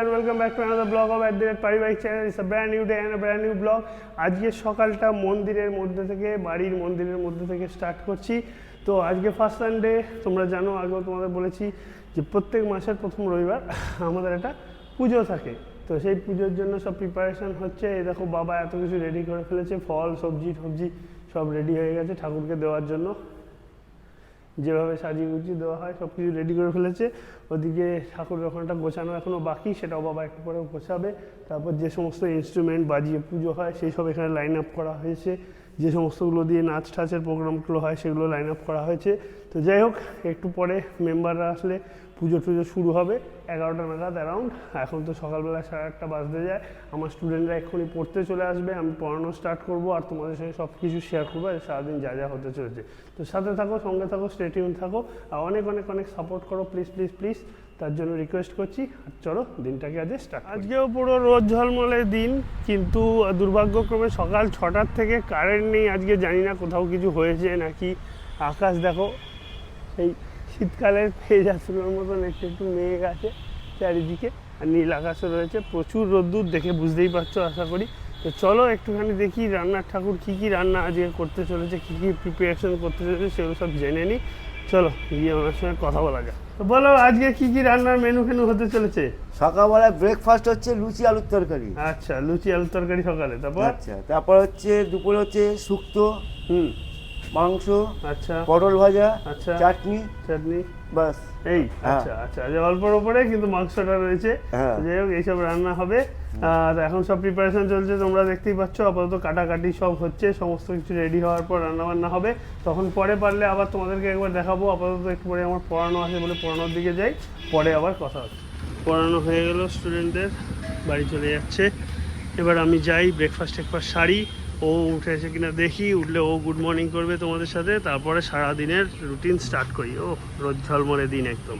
and welcome back to another blog of at the rate পারিবারিক channel brand new day and a brand new blog আজকে সকালটা মন্দিরের মধ্যে থেকে, বাড়ির মন্দিরের মধ্যে থেকে স্টার্ট করছি। তো আজকে ফার্স্ট সানডে তোমরা জানো, আগেও তোমাদের বলেছি যে প্রত্যেক মাসের প্রথম রবিবার আমাদের একটা পুজো থাকে। তো সেই পুজোর জন্য সব প্রিপারেশন হচ্ছে। এই দেখো, বাবা এত কিছু রেডি করে ফেলেছে। ফল, সবজি টবজি সব রেডি হয়ে গেছে ঠাকুরকে দেওয়ার জন্য। যেভাবে সাজিয়ে গুজিয়ে দেওয়া হয় সব কিছু রেডি করে ফেলেছে। ওদিকে ঠাকুরের ওখানটা গোছানো এখনও বাকি, সেটাও বাবা একটু পরে গোছাবে। তারপর যে সমস্ত ইনস্ট্রুমেন্ট বাজিয়ে পুজো হয়, সেই সব এখানে লাইন আপ করা হয়েছে। যে সমস্তগুলো দিয়ে নাচ টাচের প্রোগ্রামগুলো হয়, সেগুলো লাইন আপ করা হয়েছে। তো যাই হোক, একটু পরে মেম্বাররা আসলে পুজো টুজো শুরু হবে এগারোটা নাগাদ অ্যারাউন্ড এখন তো সকালবেলা সাড়ে আটটা বাজতে যায়। আমার স্টুডেন্টরা এক্ষুনি পড়তে চলে আসবে। আমি পড়ানো স্টার্ট করব আর তোমাদের সঙ্গে সব কিছু শেয়ার করব। আর সারাদিন যা যা হতে চলেছে। তো সাথে থাকো, সঙ্গে থাকো স্টেটিউন থাকো। আর অনেক অনেক অনেক সাপোর্ট করো। প্লিজ প্লিজ প্লিজ তার জন্য রিকোয়েস্ট করছি। আর চলো, দিনটাকে আজকে স্টার্ট আজকেও পুরো রোদ ঝলমলে দিন, কিন্তু দুর্ভাগ্যক্রমে সকাল ছটার থেকে কারেন্ট নেই। আজকে জানি না কোথাও কিছু হয়েছে নাকি। আকাশ দেখো সেই শীতকালের ফেজাসগুলোর মতন একটু একটু মেঘ আছে চারিদিকে আর নীল আকাশও রয়েছে। প্রচুর রোদ্দুর দেখে বুঝতেই পারছ আশা করি। তো চলো একটুখানি দেখি রান্নার ঠাকুর কী কী রান্না আজকে করতে চলেছে কী কী প্রিপারেশন করতে চলেছে সেগুলো সব জেনে নিই। চলো গিয়ে ওনার সঙ্গে কথা বলা যাক। তো বলো আজকে কী কী রান্নার মেনু ফেনু হতে চলেছে? সকালবেলায় ব্রেকফাস্ট হচ্ছে লুচি আলুর তরকারি। আচ্ছা লুচি আলুর তরকারি সকালে। তারপর? আচ্ছা তারপর হচ্ছে দুপুরে হচ্ছে শুক্তো। হুম। মাংস আচ্ছা। পটল ভাজা আচ্ছা। চাটনি চাটনি। বাস এই হ্যাঁ। আচ্ছা আচ্ছা যে অল্পর ওপরে কিন্তু মাংসটা রয়েছে। হ্যাঁ। যাই হোক এইসব রান্না হবে। আর এখন সব প্রিপারেশন চলছে তোমরা দেখতেই পাচ্ছ আপাতত কাটাকাটি সব হচ্ছে সমস্ত কিছু রেডি হওয়ার পর রান্না বান্না হবে। তখন পরে পারলে আবার তোমাদেরকে একবার দেখাবো আপাতত একটু পরে আমার পড়ানো আছে বলে পড়ানোর দিকে যাই পরে আবার কথা হচ্ছে পড়ানো হয়ে গেল স্টুডেন্টদের বাড়ি চলে যাচ্ছে। এবার আমি যাই ব্রেকফাস্ট টেকফাস্ট সারি ও উঠে এসে কিনা দেখি, উঠলে ও গুড মর্নিং করবে তোমাদের সাথে, তারপরে সারা দিনের রুটিন স্টার্ট করি। ও রোদ ঝলমলে দিন একদম।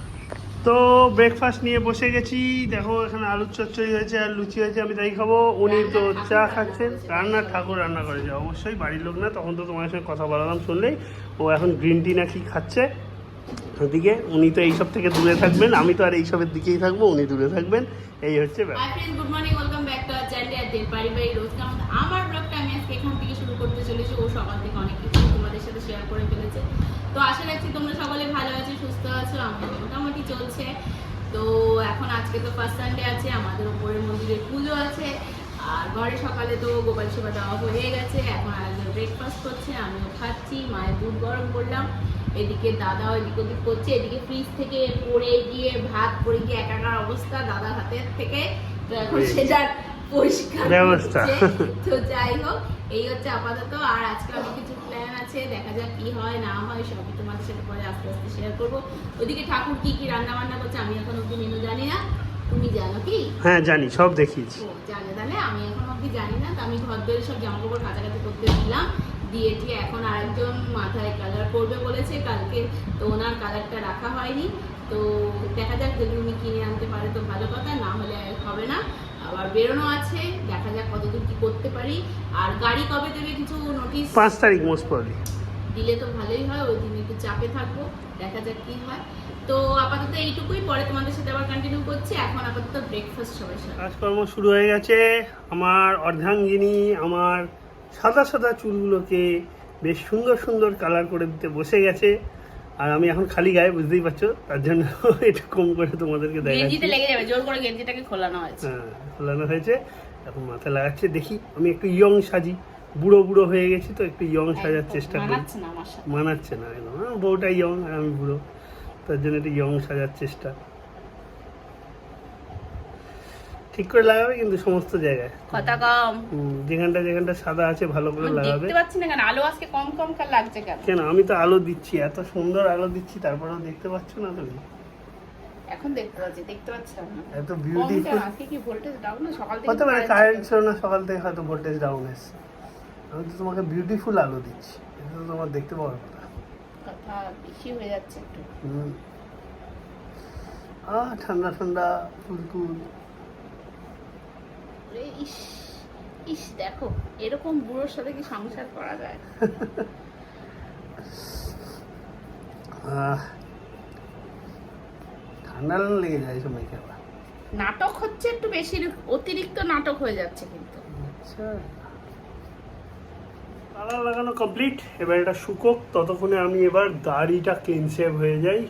তো ব্রেকফাস্ট নিয়ে বসে গেছি। দেখো, এখানে আলুর চচ্চড়ি হয়েছে আর লুচি হয়েছে, আমি তাই খাব। উনি তো চা খাচ্ছেন। রান্নার ঠাকুর রান্না করেছে অবশ্যই বাড়ির লোক না, তখন তো তোমার সঙ্গে কথা বলালাম শুনলেই। ও এখন গ্রিন টি নাকি খাচ্ছে। ওদিকে উনি তো এইসব থেকে দূরে থাকবেন, আমি তো আর এইসবের দিকেই থাকব, উনি দূরে থাকবেন। এই হচ্ছে গুড মর্নিং আর পারিবারিক আমার আজকে থেকে শুরু করতে চলেছি, ও থেকে অনেক কিছু তোমাদের সাথে শেয়ার করে ফেলেছে। তো আশা রাখছি তোমরা সকলে ভালো আছো, সুস্থ আছো আমার মোটামুটি চলছে। তো এখন আজকে তো ফার্স্ট সানডে আছে, আমাদের উপরের মন্দিরে পুজো আছে। আর ঘরে সকালে তো গোপাল সেবা দেওয়া হয়ে গেছে, এখন আরেকজন ব্রেকফাস্ট করছে, আমিও খাচ্ছি, মায়ের দুধ গরম করলাম। এদিকে দাদা এদিক ওদিক করছে এদিকে ফ্রিজ থেকে পড়ে গিয়ে ভাত পড়ে গিয়ে একাকার অবস্থা দাদার হাতের থেকে। তো এখন সেটার পরিষ্কার তো যাই হোক এই হচ্ছে আপাতত। আর আজকে অনেক কিছু প্ল্যান আছে দেখা যাক কি হয় না হয় সবই তোমাদের সাথে পরে আস্তে আস্তে শেয়ার করব। ওদিকে ঠাকুর কি কি রান্না বান্না করছে আমি এখন অব্দি মেনু জানি না। তুমি জানো কি? হ্যাঁ জানি সব দেখিয়েছি। জানে তাহলে আমি এখন অব্দি জানি না। তো আমি ঘর ধরে সব জামা কাপড় কাছাকাছি করতে দিলাম। দিয়ে দিয়ে এখন আরেকজন মাথায় কালার করবে বলেছে কালকে তো ওনার কালারটা রাখা হয়নি। তো দেখা যাক যদি উনি কিনে আনতে পারে তো ভালো কথা না হলে হবে না। আবার বেরোনো আছে দেখা যাক কতদূর কি করতে পারি। আর গাড়ি কবে দেবে কিছু নোটিশ পাঁচ তারিখ মোস্ট প্রবলি দিলে তো ভালোই হয় ওই দিন একটু চাপে থাকব দেখা যাক কি হয়। তো আপাতত এইটুকুই পরে তোমাদের সাথে আবার কন্টিনিউ করছি। এখন আপাতত ব্রেকফাস্ট সবাই সাথে। কাজকর্ম শুরু হয়ে গেছে। আমার অর্ধাঙ্গিনী আমার সাদা সাদা চুলগুলোকে বেশ সুন্দর সুন্দর কালার করে দিতে বসে গেছে। আর আমি এখন খালি গায়ে বুঝতেই পারছ? তার জন্য একটু কম করে তোমাদেরকে গেঞ্জিতে লেগে যাবে জোর করে গেঞ্জিটাকে খোলানো হয়েছে। হ্যাঁ খোলানো হয়েছে। এখন মাথায় লাগাচ্ছে দেখি আমি একটু ইয়ং সাজি। বুড়ো বুড়ো হয়ে গেছি তো একটু ইয়ং সাজার চেষ্টা করি। মানাচ্ছে না মানাচ্ছে না একদম। বউটা ইয়ং আর আমি বুড়ো। তার জন্য একটু ইয়ং সাজার চেষ্টা। ঠিক করে লাগাবে কিন্তু সমস্ত জায়গায়। কথা কম। যেখানটা যেখানটা সাদা আছে ভালো করে লাগাবে। দেখতে পাচ্ছি না কেন? আলো আজকে কম কম কার লাগছে কেন? কেন? আমি তো আলো দিচ্ছি এত সুন্দর আলো দিচ্ছি তারপরেও দেখতে পাচ্ছ না তুমি? এখন দেখতে পাচ্ছি দেখতে পাচ্ছি না এত বিউটিফুল আজকে কি ভোল্টেজ ডাউন না? সকাল থেকে হতে পারে কারেন্ট ছিল। ছিল না সকাল থেকে হয়তো ভোল্টেজ ডাউন এসছে। আমি তো তোমাকে বিউটিফুল আলো দিচ্ছি এটা তো তোমার দেখতে পাওয়ার কথা। কথা বেশি হয়ে যাচ্ছে একটু। হুম। ঠান্ডা ঠান্ডা কুলকুল ওরে ইস ইস দেখো এরকম বুড়োর সাথে কি সংসার করা যায়? আহ, ঠান্ডা লেগে যায় সময় নাটক হচ্ছে একটু বেশি অতিরিক্ত নাটক হয়ে যাচ্ছে কিন্তু। আচ্ছা। কালার লাগানো কমপ্লিট এবার এটা শুকোক। ততক্ষণে আমি এবার দাড়িটা ক্লিন শেভ হয়ে যাই।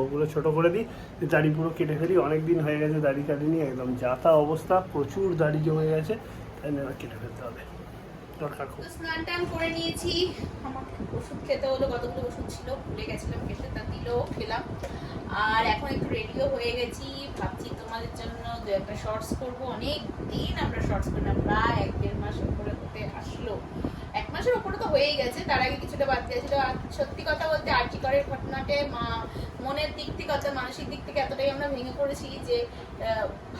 ওগুলো ছোট করে দিই। দাড়ি পুরো কেটে ফেলি। অনেক দিন হয়ে গেছে দাড়ি কাটিনি। একদম যাতা অবস্থা। প্রচুর দাড়ি জমে গেছে। তাই এবার কেটে ফেলতে হবে। করে ওষুধ খেতে হলো। কতগুলো ওষুধ ছিল? ভুলে গেছিলাম। খেতে তা খেলাম। আর এখন একটু রেডিও হয়ে গেছি। ভাবছি তোমাদের জন্য একটা শর্টস করব অনেক দিন আমরা শর্টস করি না। প্রায় এক দেড় মাস উপরে হতে আসলো এক মাসের উপরে তো হয়েই গেছে, তার আগে কিছুটা বাদ দিয়েছিল। আর সত্যি কথা বলতে আর্টি করের ঘটনাতে মা, মনের দিক থেকে অর্থাৎ মানসিক দিক থেকে এতটাই আমরা ভেঙে পড়েছি যে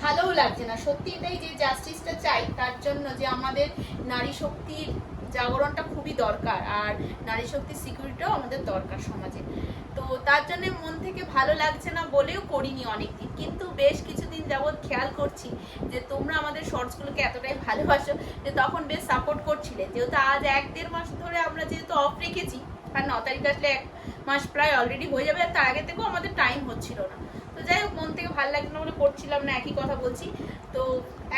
ভালোও লাগছে না। সত্যি এটাই যে জাস্টিসটা চাই, তার জন্য যে আমাদের নারী শক্তির জাগরণটা খুবই দরকার, আর নারী শক্তির সিকিউরিটিও আমাদের দরকার সমাজে। তো তার জন্য মন থেকে ভালো লাগছে না বলেও করিনি অনেকদিন। কিন্তু বেশ কিছুদিন যাবৎ খেয়াল করছি যে তোমরা আমাদের শর্টসগুলোকে এতটাই ভালোবাসো যে তখন বেশ সাপোর্ট করছিলে। যেহেতু আজ এক দেড় মাস ধরে আমরা যেহেতু অফ রেখেছি, আর ন তারিখ আসলে এক মাস প্রায় অলরেডি হয়ে যাবে তার আগে থেকেও আমাদের টাইম হচ্ছিল না। তো যাই হোক, মন থেকে ভালো লাগছে না বলে করছিলাম না, একই কথা বলছি। তো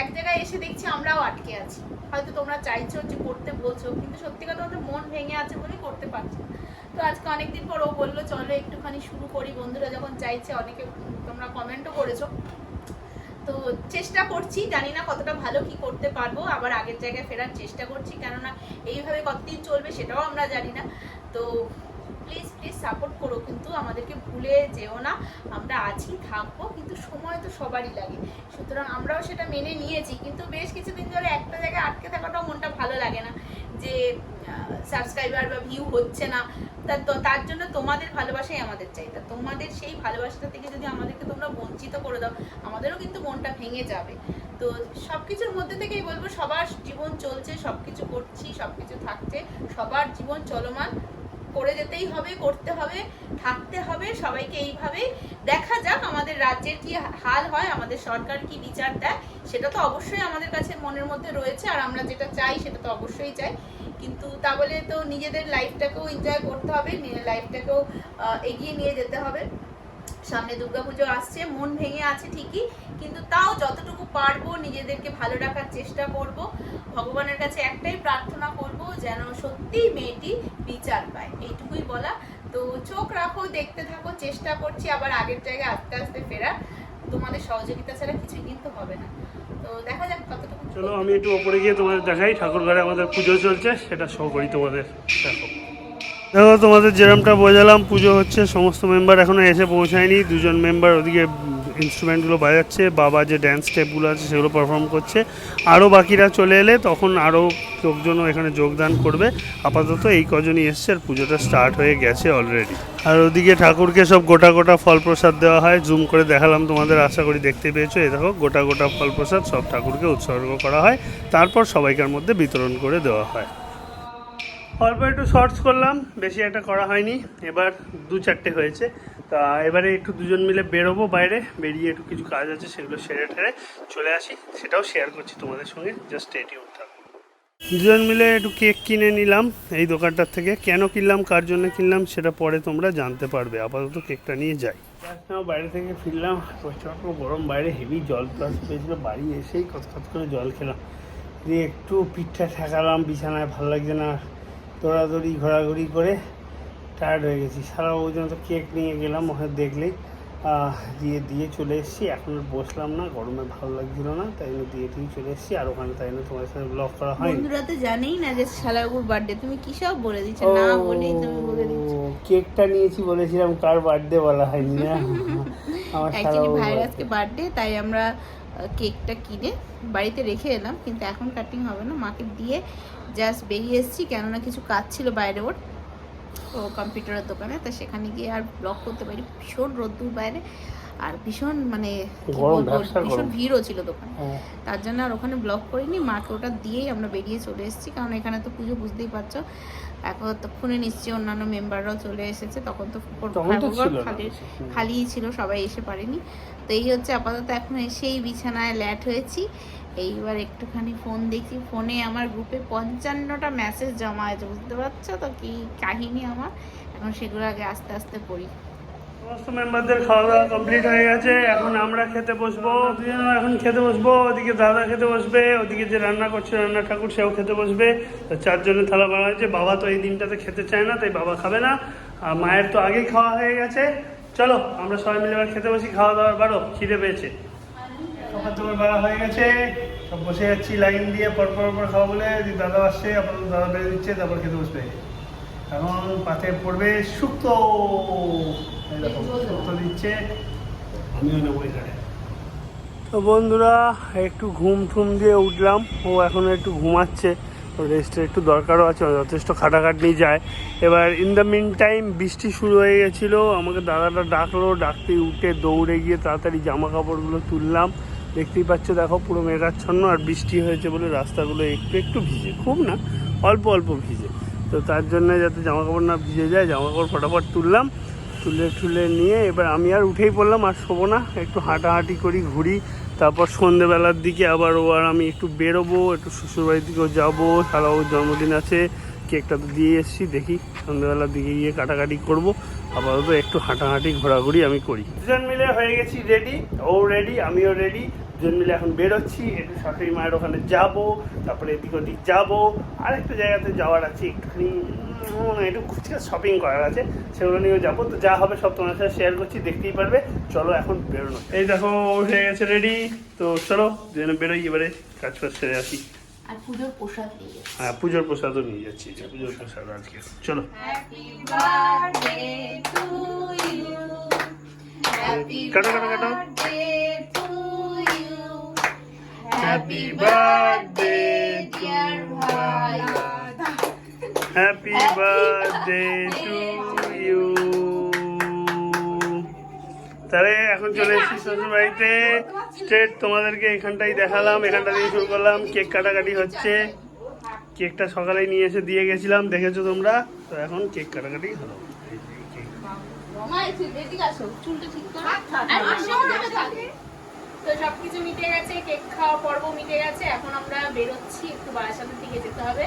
এক জায়গায় এসে দেখছি আমরাও আটকে আছি। হয়তো তোমরা চাইছো যে করতে বলছো, কিন্তু সত্যি কথা মন ভেঙে আছে বলেই করতে পারছি না। তো আজকে অনেকদিন পর ও বলল, চলো একটুখানি শুরু করি। বন্ধুরা যখন চাইছে, অনেকে তোমরা কমেন্টও করেছ। তো চেষ্টা করছি, জানি না কতটা ভালো কি করতে পারব, আবার আগের জায়গায় ফেরার চেষ্টা করছি, কেননা এইভাবে কতদিন চলবে সেটাও আমরা জানি না। তো প্লিজ প্লিজ সাপোর্ট করো, কিন্তু আমাদেরকে ভুলে যেও না, আমরা আছি, থাকব, কিন্তু সময় তো সবারই লাগে। সুতরাং আমরাও সেটা মেনে নিয়েছি, কিন্তু বেশ কিছুদিন ধরে একটা জায়গায় আটকে থাকাটাও মনটা ভালো লাগে না, যে সাবস্ক্রাইবার বা ভিউ হচ্ছে না, তা তার জন্য তোমাদের ভালোবাসাই আমাদের চাই। তা তোমাদের সেই ভালোবাসাটা থেকে যদি আমাদেরকে তোমরা বঞ্চিত করে দাও, আমাদেরও কিন্তু মনটা ভেঙে যাবে। তো সব কিছুর মধ্যে থেকেই বলব, সবার জীবন চলছে সব কিছু করছি সব কিছু থাকছে, সবার জীবন চলমান। করে যেতেই হবে, করতে হবে, থাকতে হবে, সবাইকে এইভাবেই দেখা যাক আমাদের রাজ্যের কি হাল হয়, আমাদের সরকার কি বিচার দেয়, সেটা তো অবশ্যই আমাদের কাছে মনের মধ্যে রয়েছে আর আমরা যেটা চাই সেটা তো অবশ্যই চাই। কিন্তু তা বলে তো নিজেদের লাইফটাকেও এনজয় করতে হবে লাইফটাকেও এগিয়ে নিয়ে যেতে হবে। সামনে দুর্গাপুজো আসছে, মন ভেঙে আছে ঠিকই, কিন্তু তাও যতটুকু পারব নিজেদেরকে ভালো রাখার চেষ্টা করব। ভগবানের কাছে একটাই প্রার্থনা করব যেন সত্যিই মেয়েটি বিচার পায়। এইটুকুই বলা। তো চোখ রাখো, দেখতে থাকো, চেষ্টা করছি আবার আগের জায়গায় আস্তে আস্তে ফেরা তোমাদের সহযোগিতা ছাড়া কিছুই কিন্তু হবে না। তো দেখা যাক কতটুকু চলো, আমি একটু ওপরে গিয়ে তোমাদের দেখাই। ঠাকুর ঘরে আমাদের পুজো চলছে, সেটা শো করি তোমাদের। দেখো। দেখো, তোমাদের যেরমটা বোঝালাম, পুজো হচ্ছে সমস্ত মেম্বার এখনও এসে পৌঁছায়নি। দুজন মেম্বার ওদিকে ইনস্ট্রুমেন্টগুলো বাজাচ্ছে, বাবা যে ড্যান্স স্টেপগুলো আছে সেগুলো পারফর্ম করছে। আরও বাকিরা চলে এলে তখন আরও লোকজনও এখানে যোগদান করবে। আপাতত এই কজনই এসছে আর পুজোটা স্টার্ট হয়ে গেছে অলরেডি আর ওদিকে ঠাকুরকে সব গোটা গোটা ফল প্রসাদ দেওয়া হয়। জুম করে দেখালাম তোমাদের, আশা করি দেখতে পেয়েছ। এ দেখো, গোটা গোটা ফল প্রসাদ সব ঠাকুরকে উৎসর্গ করা হয়। তারপর সবাইকার মধ্যে বিতরণ করে দেওয়া হয়। অল্প একটু শর্টস করলাম, বেশি একটা করা হয়নি, এবার দু চারটে হয়েছে। তা এবারে একটু দুজন মিলে বেরোবো বাইরে, বেরিয়ে একটু কিছু কাজ আছে সেগুলো সেরে ঠেরে চলে আসি। সেটাও শেয়ার করছি তোমাদের সঙ্গে জাস্ট এটিউড থাকো। দুজন মিলে একটু কেক কিনে নিলাম এই দোকানটার থেকে। কেন কিনলাম, কার জন্য কিনলাম, সেটা পরে তোমরা জানতে পারবে। আপাতত কেকটা নিয়ে যাই। বাইরে থেকে ফিরলাম, প্রচণ্ড গরম, বাইরে হেভি জল প্লাস পেয়েছিল বাড়ি এসেই কত করে জল খেলাম। দিয়ে একটু পিঠটা ঠেকালাম, বিছানায়, ভালো লাগছে না। দৌড়াদৌড়ি ঘোরাঘুরি করে টায়ার্ড হয়ে গেছি। সারা ওই জন্য তো কেক নিয়ে গেলাম ওখানে দেখলেই দিয়ে দিয়ে চলে এসেছি। এখন বসলাম না গরমে ভালো লাগছিল না তাই জন্য দিয়ে দিয়ে চলে এসেছি। আর ওখানে তাই জন্য তোমার সাথে ব্লগ করা হয়নি। বন্ধুরা তো জানেই না যে শালাগুর বার্থডে তুমি কি সব বলে দিচ্ছ? না বলেই তুমি বলে দিচ্ছ। কেকটা নিয়েছি বলেছিলাম কার বার্থডে বলা হয়নি না? আমার ভাইয়ের আজকে বার্থডে তাই আমরা কেকটা কিনে বাড়িতে রেখে এলাম, কিন্তু এখন কাটিং হবে না। মাকে দিয়ে জাস্ট বেরিয়ে এসেছি, কেননা কিছু কাজ ছিল বাইরে ওর, ও কম্পিউটারের দোকানে, তা সেখানে গিয়ে আর ব্লক করতে পারি ভীষণ রোদ্দুর বাইরে। আর ভীষণ মানে ভীষণ ভিড়ও ছিল দোকানে। হ্যাঁ। তার জন্য আর ওখানে ব্লক করিনি মাকে ওটা দিয়েই আমরা বেরিয়ে চলে এসেছি। কারণ এখানে তো পুজো বুঝতেই পারছ। এখন তক্ষণে নিশ্চয়ই অন্যান্য মেম্বাররাও চলে এসেছে। তখন তো তো। খালি খালিই ছিল সবাই এসে পারেনি। তো এই হচ্ছে আপাতত এখন এসেই বিছানায় ল্যাট হয়েছি। এইবার একটুখানি ফোন দেখি। ফোনে আমার গ্রুপে পঞ্চান্নটা মেসেজ জমা আছে বুঝতে পারছ তো? কি কাহিনী আমার? এখন সেগুলো আগে আস্তে আস্তে পড়ি। সমস্ত মেম্বারদের খাওয়া দাওয়া কমপ্লিট হয়ে গেছে। এখন আমরা খেতে বসবো। এখন খেতে বসবো। ওদিকে দাদা খেতে বসবে, ওদিকে যে রান্না করছে রান্না ঠাকুর, সেও খেতে বসবে। চারজনের থালা বাড়া হয়েছে। বাবা তো এই দিনটাতে খেতে চায় না, তাই বাবা খাবে না। আর মায়ের তো আগেই খাওয়া হয়ে গেছে। চলো, আমরা সবাই মিলে এবার খেতে বসি খাওয়া দাওয়ার বারো, খিদে পেয়েছে। খাবার দাবার বাড়া হয়ে গেছে। সব বসে যাচ্ছি, লাইন দিয়ে পর পর পর খাওয়া বলে দাদা আসছে, আপাতত দাদা বেড়ে দিচ্ছে, তারপর খেতে বসবে। এখন পাতে পড়বে শুক্তো। তো বন্ধুরা, একটু ঘুম ঠুম দিয়ে উঠলাম। ও এখন একটু ঘুমাচ্ছে, তো রেস্টের একটু দরকারও আছে, যথেষ্ট খাটাখাটনি যায়। এবার ইন দ্য মিন টাইম বৃষ্টি শুরু হয়ে গেছিল, আমাকে দাদাটা ডাকলো, ডাকতে উঠে দৌড়ে গিয়ে তাড়াতাড়ি জামা কাপড়গুলো তুললাম। দেখতেই পাচ্ছ, দেখো পুরো মেঘাচ্ছন্ন, আর বৃষ্টি হয়েছে বলে রাস্তাগুলো একটু একটু ভিজে, খুব না, অল্প অল্প ভিজে। তো তার জন্য যাতে জামা কাপড় না ভিজে যায় জামা কাপড় ফটাফট তুললাম। তুলে টুলে নিয়ে এবার আমি আর উঠেই পড়লাম, আর শোবো না, একটু হাঁটাহাঁটি করি, ঘুরি, তারপর সন্ধেবেলার দিকে আবার ও আর আমি একটু বেরোবো, একটু শ্বশুরবাড়ির দিকেও যাব শালাবাবুর জন্মদিন আছে, কেকটা তো দিয়ে এসেছি, দেখি সন্ধেবেলার দিকে গিয়ে কাটাকাটি করব, আপাতত একটু হাঁটাহাঁটি, ঘোরাঘুরি আমি করি। দুজন মিলে হয়ে গেছি রেডি ও রেডি আমিও রেডি দুজন মিলে এখন বেরোচ্ছি, একটু শাশুড়ি মায়ের ওখানে যাব, তারপরে এদিক ওদিক যাব, আরেকটা জায়গাতে যাওয়ার আছে একটুখানি একটু শপিং করার আছে সেগুলো নিয়েও যাব। তো যা হবে সব তোমার সাথে শেয়ার করছি দেখতেই পারবে। চলো এখন বেরোনো। এই দেখো হয়ে গেছে রেডি তো চলো দুজনে বেরোই এবারে কাজ ফাজ সেরে আসি। আর পুজোর প্রসাদ গেছে হ্যাঁ পুজোর প্রসাদও নিয়ে যাচ্ছি পুজোর প্রসাদ আজকে। চলো। Happy birthday to you happy কাটো, কাটো, কাটো। Birthday to happy birthday to you তাহলে এখন চলে এসেছি শ্বশুর বাড়িতে স্ট্রেট তোমাদেরকে এখানটাই দেখালাম এখানটা দিয়ে শুরু করলাম। কেক কাটাকাটি হচ্ছে। কেকটা সকালেই নিয়ে এসে দিয়ে গেছিলাম দেখেছ তোমরা? তো এখন কেক কাটাকাটি হলো। এই যে কেক। মা একটু এদিকে আসো চুলটা ঠিক করো আর আসো না থাকে। তো সবকিছু মিটে গেছে কেক খাওয়া পর্ব মিটে গেছে। এখন আমরা বেরোচ্ছি একটু বারাসাতের দিকে যেতে হবে।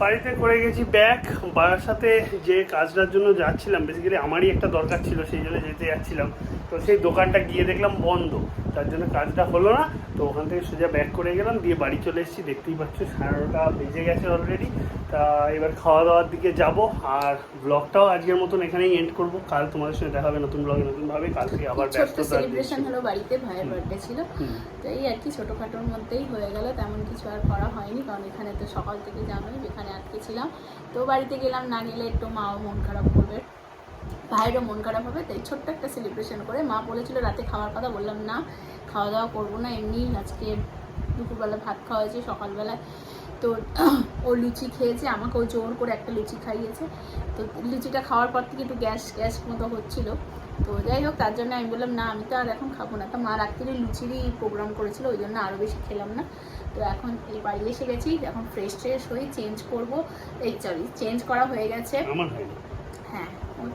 বাড়িতে করে গেছি ব্যাগ। বাবার সাথে যে কাজটার জন্য যাচ্ছিলাম বেসিক্যালি আমারই একটা দরকার ছিল, সেই জন্য যেতে যাচ্ছিলাম। তো সেই দোকানটা গিয়ে দেখলাম বন্ধ। তার জন্য কাজটা হলো না। তো ওখান থেকে সোজা ব্যাক করে গেলাম দিয়ে বাড়ি চলে এসেছি। দেখতেই পাচ্ছ সাড়ে নটা বেজে গেছে অলরেডি তা এবার খাওয়া দাওয়ার দিকে যাব আর ব্লগটাও আজকের মতন এখানেই এন্ড করব। কাল তোমাদের সঙ্গে দেখা হবে নতুন ব্লগে নতুনভাবে। কাল থেকে আবার ছোট্ট ব্যস্ততা সেলিব্রেশন হলো বাড়িতে ভাইয়ের বার্থডে ছিল। তো এই আর কি ছোটোখাটোর মধ্যেই হয়ে গেল। তেমন কিছু আর করা হয়নি কারণ এখানে তো সকাল থেকে জানোই এখানে আটকে ছিলাম। তো বাড়িতে গেলাম না গেলে একটু মাও মন খারাপ করবে। ভাইয়েরও মন খারাপ হবে, তাই ছোট্ট একটা সেলিব্রেশন করে মা বলেছিল রাতে খাওয়ার কথা, বললাম না খাওয়া দাওয়া করব না, এমনি আজকে দুপুরবেলা ভাত খাওয়া হয়েছে, সকালবেলায় তো ও লুচি খেয়েছে আমাকেও জোর করে একটা লুচি খাইয়েছে, তো লুচিটা খাওয়ার পর থেকে একটু গ্যাস গ্যাস মতো হচ্ছিল, তো যাই হোক, তার জন্য আমি বললাম, না, আমি তো আর এখন খাব না। তো মা রাত্রিরে লুচিরই প্রোগ্রাম করেছিল, ওই জন্য আরও বেশি খেলাম না। তো এখন এই বাড়ি এসে গেছি, এখন ফ্রেশ ট্রেশ হয়ে চেঞ্জ করব। এই সরি চেঞ্জ করা হয়ে গেছে। আমার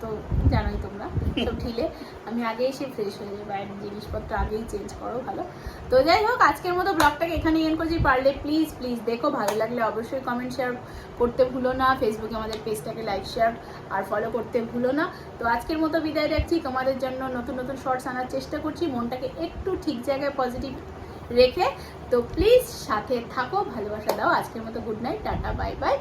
তো জানোই তোমরা, সব ঢিলে। আমি আগে এসে ফ্রেশ হয়ে যাই, বাইরের জিনিসপত্র আগেই চেঞ্জ করো, ভালো। তো যাই হোক, আজকের মতো ব্লগটাকে এখানে এন করছি। পারলে প্লিজ প্লিজ দেখো, ভালো লাগলে অবশ্যই কমেন্ট শেয়ার করতে ভুলো না। ফেসবুকে আমাদের পেজটাকে লাইক শেয়ার আর ফলো করতে ভুলো না। তো আজকের মতো বিদায় রাখছি। তোমাদের জন্য নতুন নতুন শর্টস আনার চেষ্টা করছি। মনটাকে একটু ঠিক জায়গায় পজিটিভ রেখে। তো প্লিজ সাথে থাকো, ভালোবাসা দাও। আজকের মতো good night tata bye bye